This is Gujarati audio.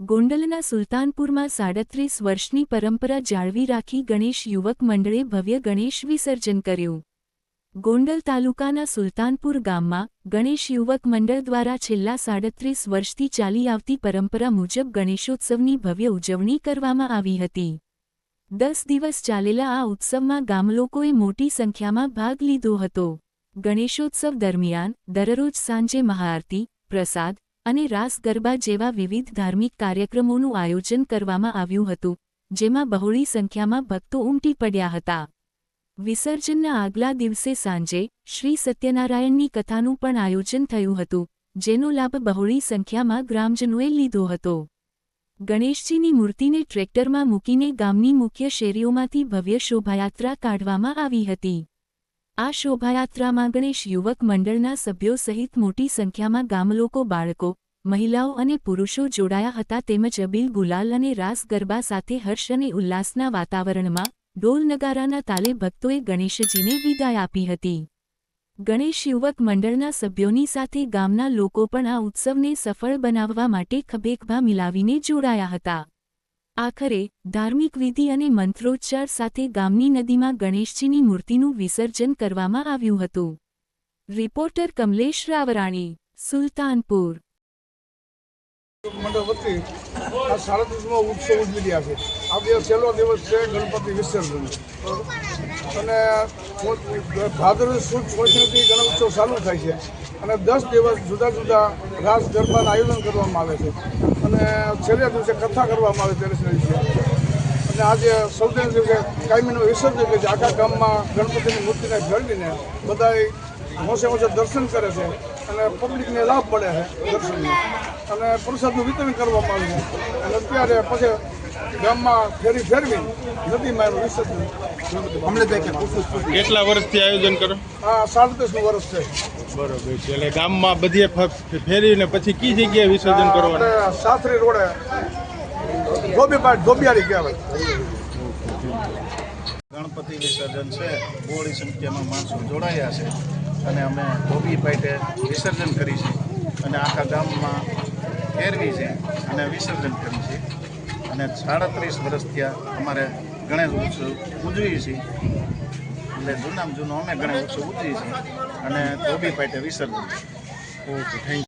ગોંડલના સુલતાનપુરમાં સાડત્રીસ વર્ષની પરંપરા જાળવી રાખી ગણેશ યુવક મંડળે ભવ્ય ગણેશ વિસર્જન કર્યું. ગોંડલ તાલુકાના સુલતાનપુર ગામમાં ગણેશ યુવક મંડળ દ્વારા છેલ્લા સાડત્રીસ વર્ષથી ચાલી આવતી પરંપરા મુજબ ગણેશોત્સવની ભવ્ય ઉજવણી કરવામાં આવી હતી. દસ દિવસ ચાલેલા આ ઉત્સવમાં ગામલોકોએ મોટી સંખ્યામાં ભાગ લીધો હતો. ગણેશોત્સવ દરમિયાન દરરોજ સાંજે મહાઆરતી, પ્રસાદ અને રાસ ગરબા જેવા વિવિધ ધાર્મિક કાર્યક્રમોનું આયોજન કરવામાં આવ્યું હતું, જેમાં બહોળી સંખ્યામાં ભક્તો ઉમટી પડ્યા હતા. વિસર્જનના આગલા દિવસે સાંજે શ્રી સત્યનારાયણની કથાનું પણ આયોજન થયું હતું, જેનો લાભ બહોળી સંખ્યામાં ગ્રામજનોએ લીધો હતો. ગણેશજીની મૂર્તિને ટ્રેક્ટરમાં મૂકીને ગામની મુખ્ય શેરીઓમાંથી ભવ્ય શોભાયાત્રા કાઢવામાં આવી હતી. આ શોભાયાત્રામાં ગણેશ યુવક મંડળના સભ્યો સહિત મોટી સંખ્યામાં ગામલોકો, બાળકો, મહિલાઓ અને પુરુષો જોડાયા હતા તેમજ અબીલ ગુલાલ અને રાસ ગરબા સાથે હર્ષ અને ઉલ્લાસના વાતાવરણમાં ઢોલ નગારાના તાલે ભક્તોએ ગણેશજીને વિદાય આપી હતી. ગણેશ યુવક મંડળના સભ્યોની સાથે ગામના લોકો પણ આ ઉત્સવને સફળ બનાવવા માટે ખભેખભા મિલાવીને જોડાયા હતા. આખરે, ધાર્મિક વિધિ અને મંત્રોચ્ચાર સાથે ગામની નદીમાં ગણેશજીની મૂર્તિનું વિસર્જન કરવામાં આવ્યું હતું. રિપોર્ટર કમલેશ રાવરાણી, સુલતાનપુર. મંડળ વતી દિવસ અને ભાદરવી સુદ ચોવીસથી ગણોત્સવ ચાલુ થાય છે. અને દસ દિવસ જુદા જુદા રાસ ગરબાનું આયોજન કરવામાં આવે છે. અને છેલ્લા દિવસે કથા કરવામાં આવે તેરસ દિવસે અને આજે સૌથી દિવસે કાયમીનું વિસર્જન કે છે આખા ગામમાં ગણપતિની મૂર્તિને ઘડીને બધાય મોસે મોસે દર્શન કરે છે અને પબ્લિકને લાભ મળે છે દર્શનનો. અને પ્રસાદનું વિતરણ કરવામાં આવે છે. અને અત્યારે પછી ગામમાં ફેરી ફેરવી નદીમાં એનું વિસર્જન કેટલા વર્ષથી આયોજન કરો? આ સાડત્રીસનું વર્ષ છે. બરોબર છે. એટલે ગામમાં બધે ફેરીને પછી કઈ જગ્યાએ વિસર્જન કરવાનું? સાસરી રોડે ધોબીપાટ ધોબિયાળી કહેવાય. ગણપતિ વિસર્જન છે. બહોળી સંખ્યામાં માણસો જોડાયા છે. અને અમે ધોબી પાટે વિસર્જન કરી છે. અને આખા ગામમાં ફેરવી છે અને વિસર્જન કરી છે. અને સાડત્રીસ વર્ષ ત્યાં અમારે ગણેશ ઉત્સવ ઉજવી છે એટલે જૂનામાં જૂનો અમે ઘણા વર્ષો ઉતરી છે અને ધોબી પાટે વિસર્જન ઓકે થેન્ક